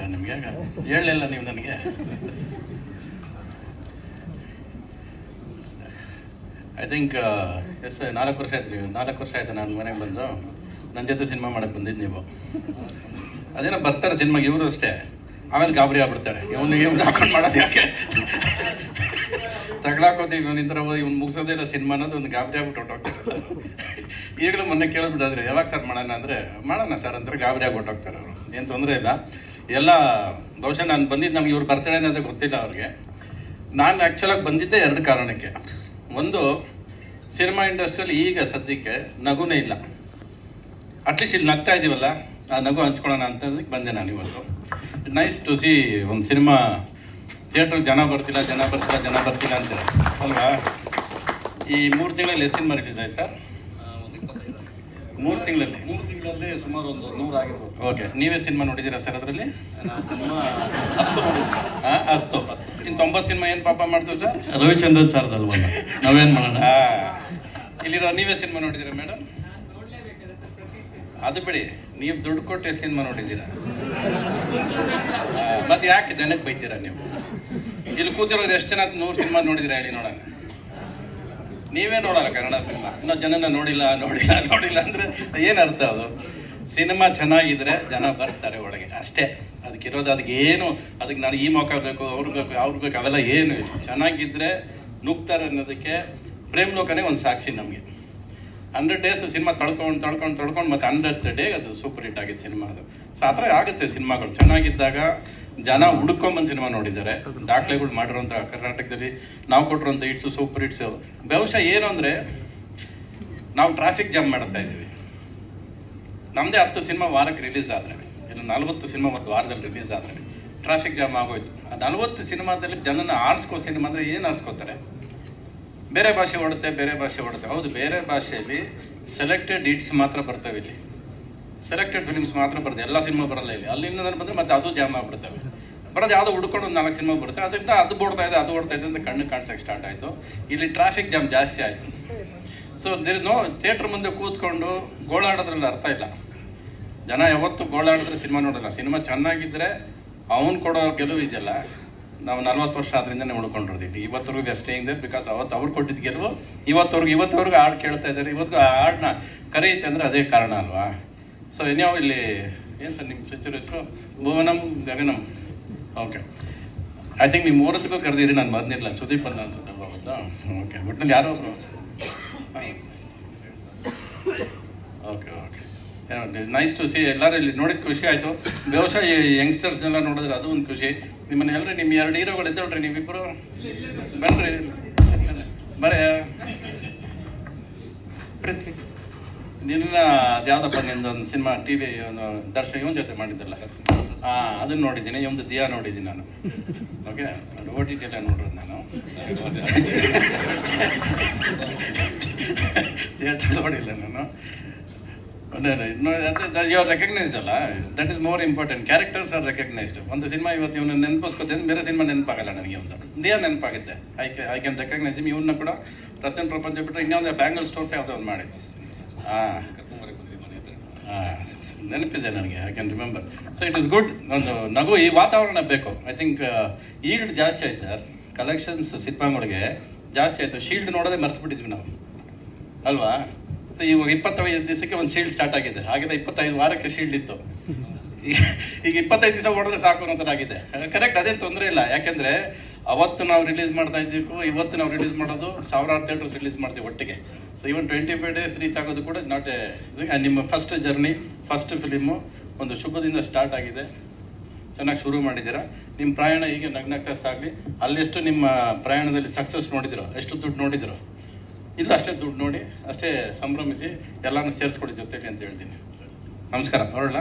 Sir, ನಿಮಗೆ ಹೇಳಲಿಲ್ಲ ನೀವು ನನಗೆ. ಐ ಥಿಂಕ್ ಎಸ್, ನಾಲ್ಕು ವರ್ಷ ಆಯ್ತು ನೀವು. ನಾಲ್ಕು ವರ್ಷ ಆಯ್ತು ನಾನು ಮನೆಗೆ ಬಂದು. ನನ್ನ ಜೊತೆ ಸಿನಿಮಾ ಮಾಡಕ್ಕೆ ಬಂದಿದ್ದು ನೀವು. ಅದೇನೋ ಬರ್ತಾರೆ ಸಿನಿಮಾಗೆ, ಇವರು ಅಷ್ಟೇ. ಆಮೇಲೆ ಗಾಬರಿ ಆಗ್ಬಿಡ್ತಾರೆ. ಇವನು ಇವ್ನು ಹಾಕೊಂಡು ಮಾಡೋದು ಯಾಕೆ? ತಗೊಳಕೋತೀವಿ ಇವನು ಈ ಹೋಗಿ, ಇವ್ನು ಮುಗಿಸೋದೇ ಇಲ್ಲ ಸಿನಿಮಾ ಅನ್ನೋದು, ಒಂದು ಗಾಬರಿ ಆಗ್ಬಿಟ್ಟು ಹೊಟ್ಟೋಗ್ತಾರೆ ಈಗಲೂ ಮೊನ್ನೆ ಕೇಳಿಬಿಟ್ಟಾದ್ರೆ ಯಾವಾಗ ಸರ್ ಮಾಡೋಣ ಅಂದರೆ, ಮಾಡೋಣ ಸರ್ ಅಂತಾರೆ ಗಾಬರಿ ಆಗಿ ಹೊಟ್ಟೋಗ್ತಾರೆ ಅವರು. ಏನು ತೊಂದರೆ ಇಲ್ಲ. ಎಲ್ಲ ಬಹುಶಃ ನಾನು ಬಂದಿದ್ದು ನಮ್ಗೆ ಇವ್ರು ಬರ್ತಾಳೆ ಅನ್ನೋದೇ ಗೊತ್ತಿಲ್ಲ ಅವ್ರಿಗೆ. ನಾನು ಆ್ಯಕ್ಚುಲಾಗಿ ಬಂದಿದ್ದೆ ಎರಡು ಕಾರಣಕ್ಕೆ. ಒಂದು ಸಿನಿಮಾ ಇಂಡಸ್ಟ್ರಿಯಲ್ಲಿ ಈಗ ಸದ್ಯಕ್ಕೆ ನಗುನೇ ಇಲ್ಲ. ಅಟ್ಲೀಸ್ಟ್ ಇಲ್ಲಿ ನಗ್ತಾ ಇದ್ದೀವಲ್ಲ ಆ ನಗು ಹಂಚ್ಕೊಳ್ಳೋಣ ಅಂತಂದಕ್ಕೆ ಬಂದೆ ನಾನು ಇವತ್ತು. ನೈಸ್ ಟು ಸಿ ಒಂದು ಸಿನಿಮಾ ಥಿಯೇಟ್ರಿಗೆ ಜನ ಬರ್ತಿಲ್ಲ ಜನ ಬರ್ತಿಲ್ಲ ಜನ ಬರ್ತಿಲ್ಲ ಅಂತ ಅಲ್ವಾ? ಈ ಮೂರು ತಿಂಗಳಲ್ಲಿ ಎಷ್ಟು ಸಿನಿಮಾ ರಿಲೀಸ್ ಸರ್ ಮೂರು ತಿಂಗಳಲ್ಲಿ? ಮೂರು ತಿಂಗಳಲ್ಲಿ ಸುಮಾರು ಒಂದು ನೂರು ಆಗಿರ್ಬೋದು. ಓಕೆ ನೀವೇ ಸಿನಿಮಾ ನೋಡಿದ್ದೀರಾ ಸರ್ ಅದರಲ್ಲಿ? ನಾನು ಸಿನಿಮಾ ಹತ್ತು ಹತ್ತು. ಇನ್ನು ತೊಂಬತ್ತು ಸಿನಿಮಾ ಏನು ಪಾಪ ಮಾಡ್ತೀವಿ ಸರ್? ರವಿಚಂದ್ರನ್ ಸರ್ ಅಲ್ವಲ್ಲ ನಾವೇನು ಮಾಡೋಣ? ಇಲ್ಲಿರೋ ನೀವೇ ಸಿನಿಮಾ ನೋಡಿದ್ದೀರಾ ಮೇಡಮ್? ಅದು ಬಿಡಿ ನೀವು ದುಡ್ಡು ಕೊಟ್ಟೆ ಸಿನಿಮಾ ನೋಡಿದ್ದೀರಾ? ಮತ್ತೆ ಯಾಕೆ ಜನಕ್ಕೆ ಬೈತೀರಾ ನೀವು? ಇಲ್ಲಿ ಕೂತಿರೋರು ಎಷ್ಟು ಜನ ನೂರು ಸಿನಿಮಾ ನೋಡಿದಿರಾ ಹೇಳಿ ನೋಡೋಣ. ನೀವೇ ನೋಡಲ್ಲ ಕನ್ನಡ ಸಿನಿಮಾ. ಇನ್ನೂ ಜನನ ನೋಡಿಲ್ಲ ನೋಡಿಲ್ಲ ನೋಡಿಲ್ಲ ಅಂದರೆ ಏನು ಅರ್ಥ ಅದು? ಸಿನಿಮಾ ಚೆನ್ನಾಗಿದ್ರೆ ಜನ ಬರ್ತಾರೆ ಒಳಗೆ. ಅಷ್ಟೇ. ಅದಕ್ಕಿರೋದು ಅದಕ್ಕೆ ಏನು, ಅದಕ್ಕೆ ನಾನು ಈ ಮೌಕ ಬೇಕು ಅವ್ರಿಗೆ ಬೇಕು ಅವ್ರಿಗೆ ಬೇಕು, ಅವೆಲ್ಲ ಏನು ಚೆನ್ನಾಗಿದ್ದರೆ ನುಗ್ತಾರೆ ಅನ್ನೋದಕ್ಕೆ ಪ್ರೇಮ್ ಲೋಕನೇ ಒಂದು ಸಾಕ್ಷಿ ನಮಗೆ. ಹಂಡ್ರೆಡ್ ಡೇಸ್ ಸಿನಿಮಾ ತಳ್ಕೊಂಡು ತಳ್ಕೊಂಡು, ತೊಳ್ಕೊಂಡು ಮತ್ತೆ ಹಂಡ್ರೆಡ್ ಡೇ ಅದು ಸೂಪರ್ ಹಿಟ್ ಆಗಿತ್ತು ಸಿನಿಮಾ ಅದು. ಸೊ, ಆ ಆಗುತ್ತೆ ಸಿನಿಮಾಗಳು. ಚೆನ್ನಾಗಿದ್ದಾಗ ಜನ ಹುಡ್ಕೊಂಬಂದು ಸಿನಿಮಾ ನೋಡಿದ್ದಾರೆ. ದಾಖಲೆಗಳು ಮಾಡಿರೋಂಥ ಕರ್ನಾಟಕದಲ್ಲಿ ನಾವು ಕೊಟ್ಟಿರೋಂಥ ಹಿಟ್ಸು ಸೂಪರ್ ಹಿಟ್ಸು. ಬಹುಶಃ ಏನು ಅಂದರೆ ನಾವು ಟ್ರಾಫಿಕ್ ಜಾಮ್ ಮಾಡ್ತಾ ಇದ್ದೀವಿ. ನಮ್ಮದೇ ಹತ್ತು ಸಿನಿಮಾ ವಾರಕ್ಕೆ ರಿಲೀಸ್ ಆದರೆ ಇಲ್ಲ ನಲ್ವತ್ತು ಸಿನಿಮಾ ಒಂದು ವಾರದಲ್ಲಿ ರಿಲೀಸ್ ಆದರೆ ಟ್ರಾಫಿಕ್ ಜಾಮ್ ಆಗೋಯ್ತು. ಆ ನಲ್ವತ್ತು ಸಿನಿಮಾದಲ್ಲಿ ಜನನ ಆರಿಸ್ಕೋ ಸಿನಿಮಾ ಅಂದರೆ ಏನು ಆರಿಸ್ಕೋತಾರೆ? ಬೇರೆ ಭಾಷೆ ಓಡುತ್ತೆ, ಬೇರೆ ಭಾಷೆ ಓಡುತ್ತೆ. ಹೌದು, ಬೇರೆ ಭಾಷೆಯಲ್ಲಿ ಸೆಲೆಕ್ಟೆಡ್ ಇಟ್ಸ್ ಮಾತ್ರ ಬರ್ತವೆ ಇಲ್ಲಿ. ಸೆಲೆಕ್ಟೆಡ್ ಫಿಲ್ಮ್ಸ್ ಮಾತ್ರ ಬರುತ್ತೆ ಎಲ್ಲ ಸಿನಿಮಾ ಬರಲ್ಲ ಇಲ್ಲಿ. ಅಲ್ಲಿಂದ ಬಂದರೆ ಮತ್ತೆ ಅದು ಜಾಮ್ ಆಗ್ಬಿಡ್ತವೆ. ಬರೋದು ಯಾವುದೋ ಹುಡ್ಕೊಂಡು ನಾಲ್ಕು ಸಿನಿಮಾ ಬರುತ್ತೆ. ಅದರಿಂದ ಅದು ಓಡ್ತಾ ಇದೆ, ಅದು ಓಡ್ತಾ ಇದೆ ಅಂತ ಕಣ್ಣು ಕಾಣಿಸೋಕೆ ಸ್ಟಾರ್ಟ್ ಆಯಿತು. ಇಲ್ಲಿ ಟ್ರಾಫಿಕ್ ಜಾಮ್ ಜಾಸ್ತಿ ಆಯಿತು. ಸೊ ದೇರ್ ನೋ ಥಿಯೇಟ್ರ್ ಮುಂದೆ ಕೂತ್ಕೊಂಡು ಗೋಳಾಡೋದ್ರಲ್ಲಿ ಅರ್ಥ ಇಲ್ಲ. ಜನ ಯಾವತ್ತು ಗೋಳಾಡಿದ್ರೆ ಸಿನಿಮಾ ನೋಡಲ್ಲ. ಸಿನಿಮಾ ಚೆನ್ನಾಗಿದ್ದರೆ ಅವನು ಕೊಡೋ ಗೆಲುವು ಇದೆಯಲ್ಲ. ನಾವು ನಲ್ವತ್ತು ವರ್ಷ ಆದ್ರಿಂದನೇ ಉಳ್ಕೊಂಡಿರ್ತೀವಿ ಇವತ್ತರೆಗೂ ವಿ ಸ್ಟೇಯಿಂಗ್ ದೇರ್ ಬಿಕಾಸ್ ಅವತ್ತು ಅವ್ರು ಕೊಟ್ಟಿದ್ದು ಗೆಲುವು ಇವತ್ತವರೆಗೂ ಇವತ್ತವರೆಗೂ ಹಾಡು ಕೇಳ್ತಾ ಇದ್ದಾರೆ. ಇವತ್ತಿಗೂ ಆ ಹಾಡನ್ನ ಕರೆಯುತ್ತೆ ಅಂದರೆ ಅದೇ ಕಾರಣ ಅಲ್ವಾ? ಸೊ ಇನ್ಯಾವ ಇಲ್ಲಿ ಏನು ಸರ್ ನಿಮ್ಮ ಚುಚ್ಚೂರು ಹೆಸರು? Bhuvanam Gaganam. Okay I think ನೀವು ಮೂರತ್ತಿಗೂ ಕರೆದಿರಿ ನಾನು ಬಂದಿರಲಿಲ್ಲ ಸುದೀಪ್ ಅಂತ ಅನ್ಸುತ್ತೆ ಅವತ್ತು. ಓಕೆ ಒಟ್ಟಿನಲ್ಲಿ ಯಾರೋ okay okay nice to see ಎಲ್ಲರೂ ಇಲ್ಲಿ ನೋಡಿದ ಖುಷಿ ಆಯಿತು. ಬಹುಶಃ ಈ ಯಂಗ್ಸ್ಟರ್ಸ್ ಎಲ್ಲ ನೋಡಿದ್ರೆ ಅದು ಒಂದು ಖುಷಿ. ನಿಮ್ಮನ್ನ ಎಲ್ಲರೂ ನಿಮ್ಮ ಎರಡು ಹೀರೋಗಳು ಇದ್ದೋಳ್ರಿ ನೀವಿಬ್ಬರು ಬನ್ರಿ ಬರ ಪೃಥ್ವಿ. ನಿನ್ನ ಅದ್ಯಾವ್ದಪ್ಪ ನಿಂದೊಂದು ಒಂದು ಸಿನಿಮಾ ಟಿ ವಿ ಒಂದು ದರ್ಶನ ಇವನ ಜೊತೆ ಮಾಡಿದ್ದಲ್ಲ? ಹಾಂ ಅದನ್ನು ನೋಡಿದ್ದೀನಿ. ಇವಂದು ದಿಯಾ ನೋಡಿದ್ದೀನಿ ನಾನು. ಓಕೆ ಓ ಟಿ ಟಿ ಎಲ್ಲ ನೋಡ್ರಿ ನಾನು. ಯು ಆರ್ ರೆಕಗ್ನೈಸ್ಡ್ ಅಲ್ಲ? That is more important characters are recognised ಒಂದು ಸಿನಿಮಾ ಇವತ್ತು ಇವನು ನೆನಪಿಸ್ಕೊತೀನಿ, ಬೇರೆ ಸಿನಿಮಾ ನೆನಪಾಗಲ್ಲ ನನಗೆ ಒಂದು ದಿಯಾ ನೆನಪಾಗುತ್ತೆ. I I can recognise him ಇವನ್ನ ಕೂಡ ರತನ್ ಪ್ರಪಂಚ ಬಿಟ್ಟರೆ ಇನ್ನೊಂದು ಬ್ಯಾಂಗಲ್ ಸ್ಟೋರ್ಸ್ ಯಾವುದೋ ಒಂದು ಮಾಡಿ. ಹಾಂ ನೆನಪಿದೆ ನನಗೆ I can remember so it is good ಒಂದು ನಗು ಈ ವಾತಾವರಣ ಬೇಕು. ಐ ಥಿಂಕ್ ಈಲ್ಡ್ ಜಾಸ್ತಿ ಆಯ್ತು ಸರ್ ಕಲೆಕ್ಷನ್ಸ್ ಸಿನಿಮಾಗಳಿಗೆ ಜಾಸ್ತಿ ಆಯಿತು. ಶೀಲ್ಡ್ ನೋಡೋದೇ ಮರ್ತು ಬಿಟ್ಟಿದ್ವಿ ನಾವು. ಅಲ್ವಾ? ಸೊ ಇವಾಗ ಇಪ್ಪತ್ತೈದು ದಿವಸಕ್ಕೆ ಒಂದು ಶೀಲ್ಡ್ ಸ್ಟಾರ್ಟ್ ಆಗಿದೆ. ಹಾಗಿದ್ರೆ ಇಪ್ಪತ್ತೈದು ವಾರಕ್ಕೆ ಶೀಲ್ಡ್ ಇತ್ತು. ಈಗ- ಇಪ್ಪತ್ತೈದು ದಿವಸ ಓಡಿದ್ರೆ ಸಾಕು ಅನ್ನೋ ಥರ ಆಗಿದೆ. ಕರೆಕ್ಟ್ ಅದೇನು ತೊಂದರೆ ಇಲ್ಲ. ಯಾಕೆಂದರೆ ಅವತ್ತು ನಾವು ರಿಲೀಸ್ ಮಾಡ್ತಾ ಇದ್ದೀವಿ ಇವತ್ತು ನಾವು ರಿಲೀಸ್ ಮಾಡೋದು ಸಾವಿರಾರು ಥಿಯೇಟರ್ಸ್ ರಿಲೀಸ್ ಮಾಡ್ತೀವಿ ಒಟ್ಟಿಗೆ. So even twenty five days reach ಆಗೋದು ಕೂಡ ನಾಟ್ ಎ ನಿಮ್ಮ ಫಸ್ಟ್ ಜರ್ನಿ ಫಸ್ಟ್ ಫಿಲಿಮು ಒಂದು ಶುಭದಿಂದ ಸ್ಟಾರ್ಟ್ ಆಗಿದೆ. ಚೆನ್ನಾಗಿ ಶುರು ಮಾಡಿದ್ದೀರಾ. ನಿಮ್ಮ ಪ್ರಯಾಣ ಹೀಗೆ ನಗ್ನಗ್ತಾ ಸಾಗಲಿ. ಅಲ್ಲೆಷ್ಟು ನಿಮ್ಮ ಪ್ರಯಾಣದಲ್ಲಿ ಸಕ್ಸಸ್ ನೋಡಿದಿರೋ, ಎಷ್ಟು ದುಡ್ಡು ನೋಡಿದಿರೋ. ಇಲ್ಲ ಅಷ್ಟೇ ದುಡ್ಡು ನೋಡಿ ಅಷ್ಟೇ ಸಂಭ್ರಮಿಸಿ ಎಲ್ಲಾನು ಸೇರಿಸ್ಕೊಡಿ ಜೊತೆಗೆ ಅಂತ ಹೇಳ್ತೀನಿ. ನಮಸ್ಕಾರ ಹೊರಡಲ್ಲ